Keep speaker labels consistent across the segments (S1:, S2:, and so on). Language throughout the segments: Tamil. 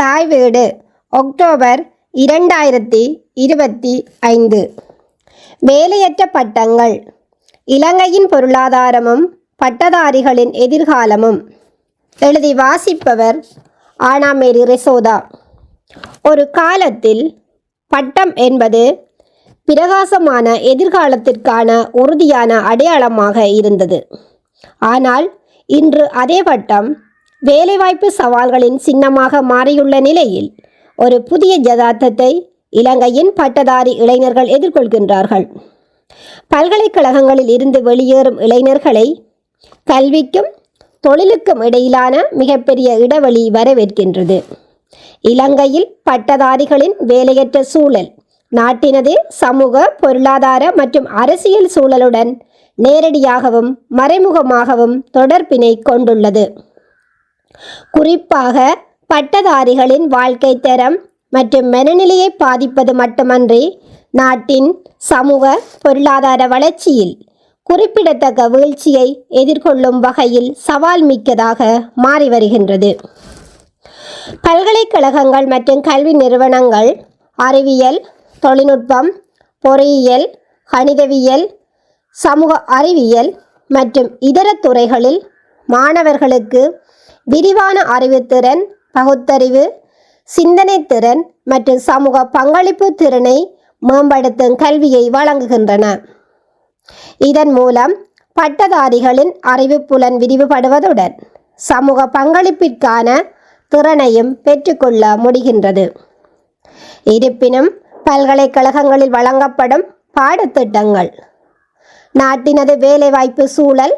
S1: தாய் வீடு அக்டோபர் இரண்டாயிரத்தி இருபத்தி ஐந்து. வேலையற்ற பட்டங்கள். இலங்கையின் பொருளாதாரமும் பட்டதாரிகளின் எதிர்காலமும். எழுதி வாசிப்பவர் ஆனாமேரி ரெசோதா. ஒரு காலத்தில் பட்டம் என்பது பிரகாசமான எதிர்காலத்திற்கான உறுதியான அடையாளமாக இருந்தது. ஆனால் இன்று அதே பட்டம் வேலைவாய்ப்பு சவால்களின் சின்னமாக மாறியுள்ள நிலையில் ஒரு புதிய ஜதார்த்தத்தை இலங்கையின் பட்டதாரி இளைஞர்கள் எதிர்கொள்கின்றார்கள். பல்கலைக்கழகங்களில் இருந்து வெளியேறும் இளைஞர்களை கல்விக்கும் தொழிலுக்கும் இடையிலான மிகப்பெரிய இடைவெளி வரவேற்கின்றது. இலங்கையில் பட்டதாரிகளின் வேலையற்ற சூழல் நாட்டினது சமூக பொருளாதார மற்றும் அரசியல் சூழலுடன் நேரடியாகவும் மறைமுகமாகவும் தொடர்பினை கொண்டுள்ளது. குறிப்பாக பட்டதாரிகளின் வாழ்க்கை தரம் மற்றும் மனநிலையை பாதிப்பது மட்டுமன்றி நாட்டின் சமூக பொருளாதார வளர்ச்சியில் குறிப்பிடத்தக்க வீழ்ச்சியை எதிர்கொள்ளும் வகையில் சவால் மிக்கதாக மாறி வருகின்றது. பல்கலைக்கழகங்கள் மற்றும் கல்வி நிறுவனங்கள் அறிவியல் தொழில்நுட்பம் பொறியியல் கணிதவியல் சமூக அறிவியல் மற்றும் இதர துறைகளில் மாணவர்களுக்கு விரிவான அறிவுத்திறன் பகுத்தறிவு சிந்தனை திறன் மற்றும் சமூக பங்களிப்பு திறனை மேம்படுத்தும் கல்வியை வழங்குகின்றன. இதன் மூலம் பட்டதாரிகளின் அறிவுப்புலன் விரிவுபடுவதுடன் சமூக பங்களிப்பிற்கான திறனையும் பெற்றுக்கொள்ள முடிகின்றது. இருப்பினும் பல்கலைக்கழகங்களில் வழங்கப்படும் பாடத்திட்டங்கள் நாட்டினது வேலைவாய்ப்பு சூழல்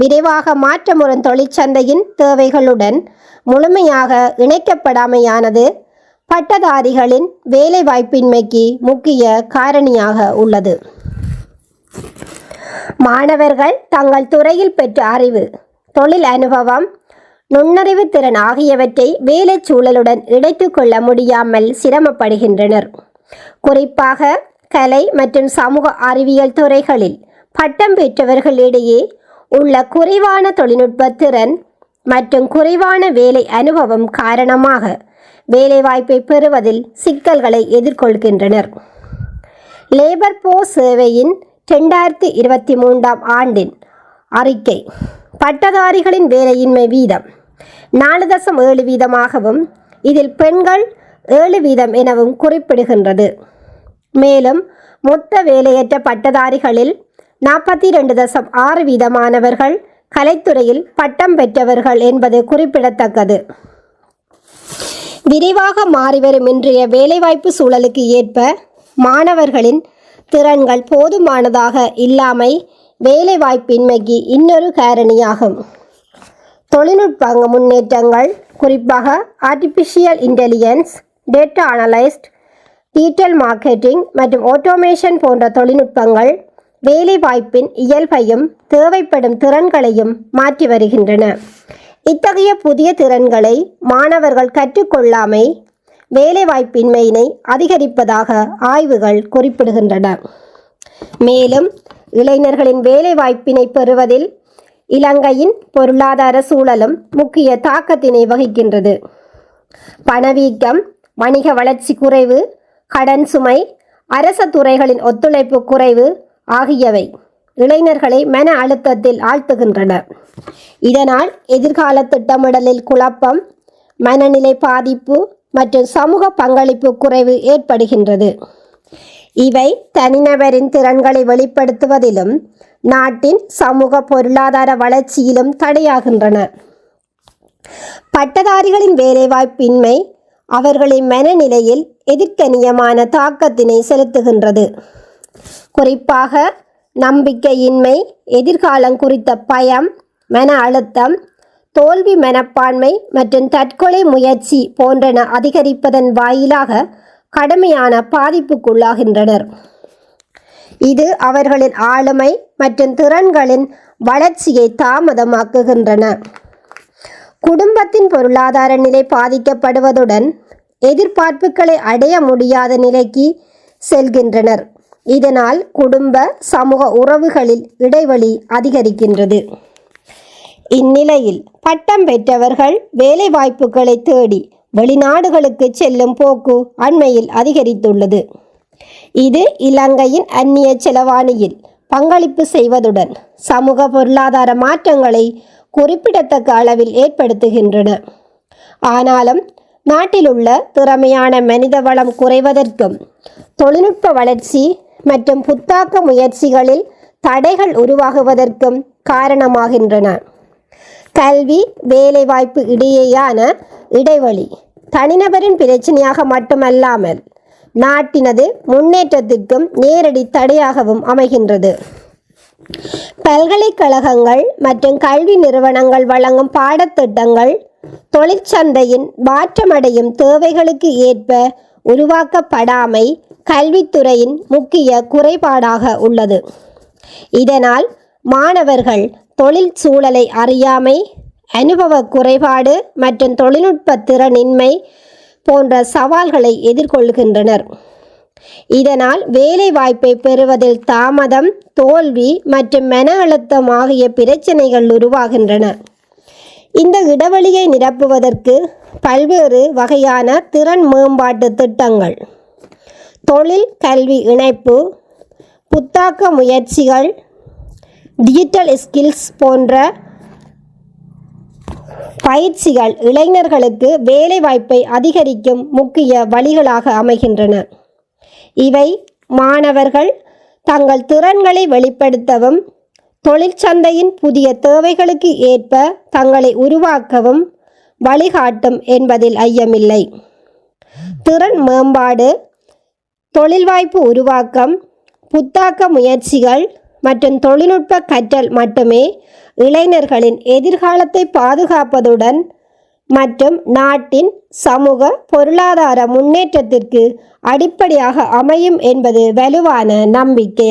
S1: விரைவாக மாற்றமுறும் தொழிற்சந்தையின் தேவைகளுடன் முழுமையாக இணைக்கப்படாமையானது பட்டதாரிகளின் வேலைவாய்ப்பின்மைக்கு முக்கிய காரணியாக உள்ளது. மாணவர்கள் தங்கள் துறையில் பெற்ற அறிவு தொழில் அனுபவம் நுண்ணறிவு திறன் ஆகியவற்றை வேலை சூழலுடன் இணைத்து கொள்ள முடியாமல் சிரமப்படுகின்றனர். குறிப்பாக கலை மற்றும் சமூக அறிவியல் துறைகளில் பட்டம் பெற்றவர்களிடையே உள்ள குறைவான தொழில்நுட்ப திறன் மற்றும் குறைவான வேலை அனுபவம் காரணமாக வேலைவாய்ப்பை பெறுவதில் சிக்கல்களை எதிர்கொள்கின்றனர். லேபர் போ சேவையின் ரெண்டாயிரத்தி இருபத்தி மூன்றாம் ஆண்டின் அறிக்கை பட்டதாரிகளின் வேலையின்மை வீதம் நாலு தசம் ஏழு வீதமாகவும் இதில் பெண்கள் ஏழு வீதம் எனவும் குறிப்பிடுகின்றது. மேலும் மொத்த வேலையற்ற பட்டதாரிகளில் நாற்பத்தி ரெண்டு தசம் ஆறு வீதமானவர்கள் கலைத்துறையில் பட்டம் பெற்றவர்கள் என்பது குறிப்பிடத்தக்கது. விரைவாக மாறிவரும் இன்றைய வேலைவாய்ப்பு சூழலுக்கு ஏற்ப மாணவர்களின் திறன்கள் போதுமானதாக இல்லாமை வேலைவாய்ப்பின்மைக்கு இன்னொரு காரணியாகும். தொழில்நுட்ப முன்னேற்றங்கள் குறிப்பாக artificial intelligence data analyst digital marketing மற்றும் ஆட்டோமேஷன் போன்ற தொழில்நுட்பங்கள் வேலைவாய்ப்பின் இயல்பையும் தேவைப்படும் திறன்களையும் மாற்றி வருகின்றன. இத்தகைய புதிய திறன்களை மாணவர்கள் கற்றுக்கொள்ளாமை வேலைவாய்ப்பின்மையினை அதிகரிப்பதாக ஆய்வுகள் குறிப்பிடுகின்றன. மேலும் இளைஞர்களின் வேலைவாய்ப்பினை பெறுவதில் இலங்கையின் பொருளாதார சூழலும் முக்கிய தாக்கத்தினை வகிக்கின்றது. பணவீக்கம் வணிக வளர்ச்சி குறைவு கடன் சுமை அரச துறைகளின் ஒத்துழைப்பு குறைவு ஆகியவை இளைஞர்களை மன அழுத்தத்தில் ஆழ்த்துகின்றன. இதனால் எதிர்கால திட்டமிடலில் குழப்பம் மனநிலை பாதிப்பு மற்றும் சமூக பங்களிப்பு குறைவு ஏற்படுகின்றது. இவை தனிநபரின் திறன்களை வெளிப்படுத்துவதிலும் நாட்டின் சமூக பொருளாதார வளர்ச்சியிலும் தடையாகின்றன. பட்டதாரிகளின் வேலைவாய்ப்பின்மை அவர்களின் மனநிலையில் எதிர்க்கனியமான தாக்கத்தினை செலுத்துகின்றது. குறிப்பாக நம்பிக்கையின்மை எதிர்காலம் குறித்த பயம் மன அழுத்தம் தோல்வி மனப்பான்மை மற்றும் தற்கொலை முயற்சி போன்றன அதிகரிப்பதன் வாயிலாக கடுமையான பாதிப்புக்குள்ளாகின்றனர். இது அவர்களின் ஆளுமை மற்றும் திறன்களின் வளர்ச்சியை தாமதமாக்குகின்றன. குடும்பத்தின் பொருளாதார நிலை பாதிக்கப்படுவதுடன் எதிர்பார்ப்புகளை அடைய முடியாத நிலைக்கு செல்கின்றனர். இதனால் குடும்ப சமூக உறவுகளில் இடைவெளி அதிகரிக்கின்றது. இந்நிலையில் பட்டம் பெற்றவர்கள் வேலைவாய்ப்புகளை தேடி வெளிநாடுகளுக்கு செல்லும் போக்கு அண்மையில் அதிகரித்துள்ளது. இது இலங்கையின் அந்நிய செலவாணியில் பங்களிப்பு செய்வதுடன் சமூக பொருளாதார மாற்றங்களை குறிப்பிடத்தக்க அளவில் ஏற்படுத்துகின்றன. ஆனாலும் நாட்டிலுள்ள திறமையான மனித வளம் குறைவதற்கும் தொழில்நுட்ப வளர்ச்சி மற்றும் புத்தாக்க முயற்சிகளில் தடைகள் உருவாகுவதற்கும் காரணமாகின்றன. கல்வி வேலைவாய்ப்பு இடையேயான இடைவெளி தனிநபரின் பிரச்சனையாக மட்டுமல்லாமல் நாட்டினது முன்னேற்றத்திற்கும் நேரடி தடையாகவும் அமைகின்றது. பல்கலைக்கழகங்கள் மற்றும் கல்வி நிறுவனங்கள் வழங்கும் பாடத்திட்டங்கள் தொழிற்சந்தையின் மாற்றமடையும் தேவைகளுக்கு ஏற்ப உருவாக்கப்படாமை கல்வித்துறையின் முக்கிய குறைபாடாக உள்ளது. இதனால் மாணவர்கள் தொழில் சூழலை அறியாமை அனுபவ குறைபாடு மற்றும் தொழில்நுட்ப திறனின்மை போன்ற சவால்களை எதிர்கொள்கின்றனர். இதனால் வேலை வாய்ப்பை பெறுவதில் தாமதம் தோல்வி மற்றும் மன அழுத்தம் ஆகிய பிரச்சனைகள் உருவாகின்றன. இந்த இடைவெளியை நிரப்புவதற்கு பல்வேறு வகையான திறன் மேம்பாட்டு திட்டங்கள் தொழில் கல்வி இணைப்பு புத்தாக்க முயற்சிகள் டிஜிட்டல் ஸ்கில்ஸ் போன்ற பயிற்சிகள் இளைஞர்களுக்கு வேலைவாய்ப்பை அதிகரிக்கும் முக்கிய வழிகளாக அமைகின்றன. இவை மாணவர்கள் தங்கள் திறன்களை வெளிப்படுத்தவும் தொழிற்சந்தையின் புதிய தேவைகளுக்கு ஏற்ப தங்களை உருவாக்கவும் வழிகாட்டும் என்பதில் ஐயமில்லை. திறன் மேம்பாடு தொழில் வாய்ப்பு உருவாக்கம் புத்தாக்க முயற்சிகள் மற்றும் தொழில்நுட்ப கற்றல் மட்டுமே இளைஞர்களின் எதிர்காலத்தை பாதுகாப்பதுடன் மற்றும் நாட்டின் சமூக பொருளாதார முன்னேற்றத்திற்கு அடிப்படையாக அமையும் என்பது வலுவான நம்பிக்கை